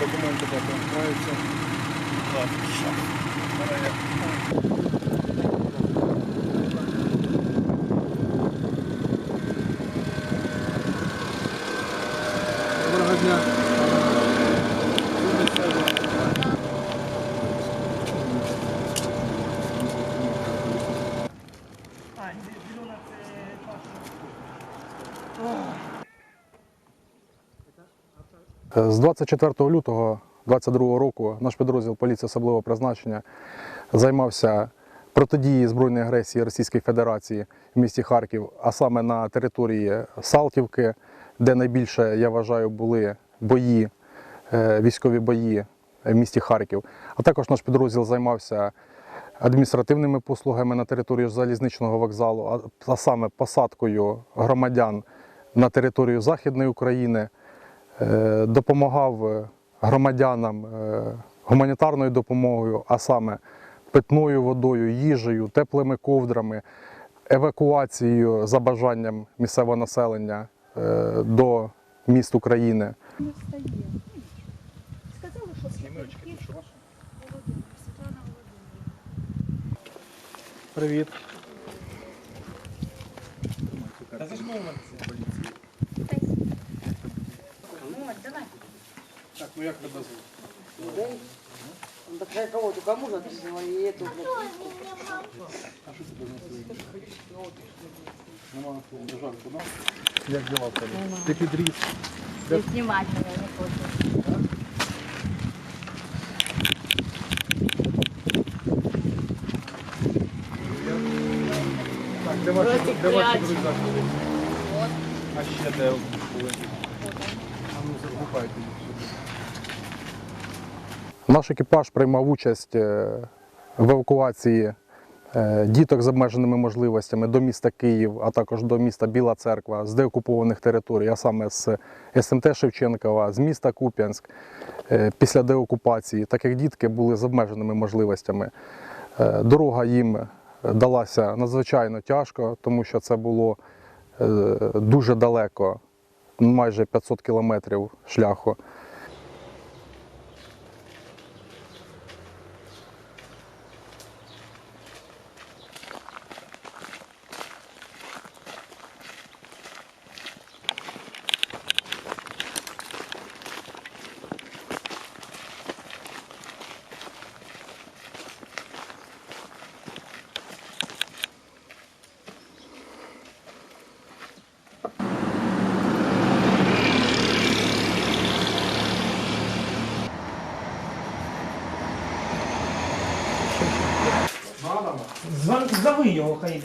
Документи потім З 24 лютого 2022 року наш підрозділ поліції особливого призначення займався протидією збройної агресії Російської Федерації в місті Харків, а саме на території Салтівки, де найбільше, я вважаю, були бої, е, військові бої в місті Харків. А також наш підрозділ займався адміністративними послугами на території залізничного вокзалу, а саме посадкою громадян на територію Західної України е, допомагав е, громадянам е, гуманітарною допомогою, а саме питною водою, їжею, теплими ковдрами, евакуацією за бажанням місцевого населення до міст України. Не встає. Сказали, що Володимир, Світлана Володимирівна. Привіт. Ну, Так, ну як тебе звуть? Ну, Так я кого? Только мужа отписала и эту. Нема на жарку, да? Як дела в тебе? Ти підріс. Не знімати мене не хочу. Так, де ваші, де ваші друзі? А ще де загукайте їх сюди. Наш екіпаж приймав участь е, в евакуації е, діток з обмеженими можливостями до міста Київ, а також до міста Біла Церква з деокупованих територій, а саме з СМТ Шевченкова, з міста Куп'янськ е, після деокупації, так як дітки були з обмеженими можливостями. Дорога їм далася надзвичайно тяжко, тому що це було дуже далеко, майже 500 кілометрів шляху. Dzwonki znowu ją, okej,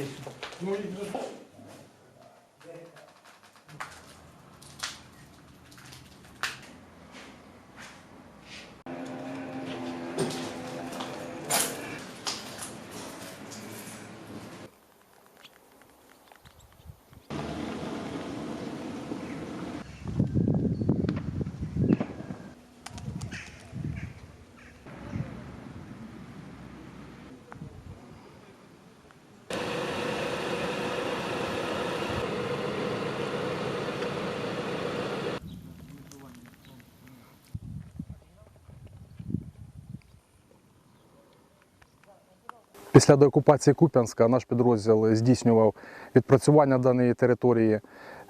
Після деокупації Куп'янська наш підрозділ здійснював відпрацювання даної території,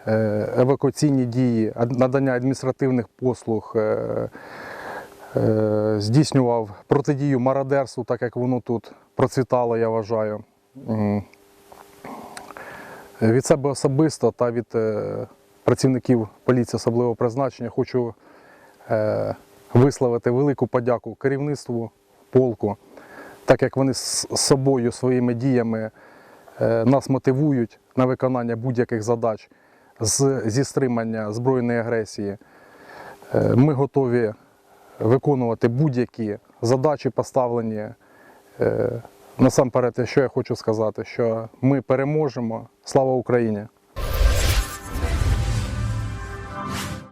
е, евакуаційні дії, надання адміністративних послуг, е, е, здійснював протидію мародерству, так як воно тут процвітало, я вважаю. Від себе особисто та від працівників поліції особливого призначення хочу висловити велику подяку керівництву полку так як вони з собою своїми діями е, нас мотивують на виконання будь-яких задач з, зі стримання збройної агресії. Е, Ми готові виконувати будь-які задачі, поставлені. Е, Насамперед, що я хочу сказати, що ми переможемо. Слава Україні!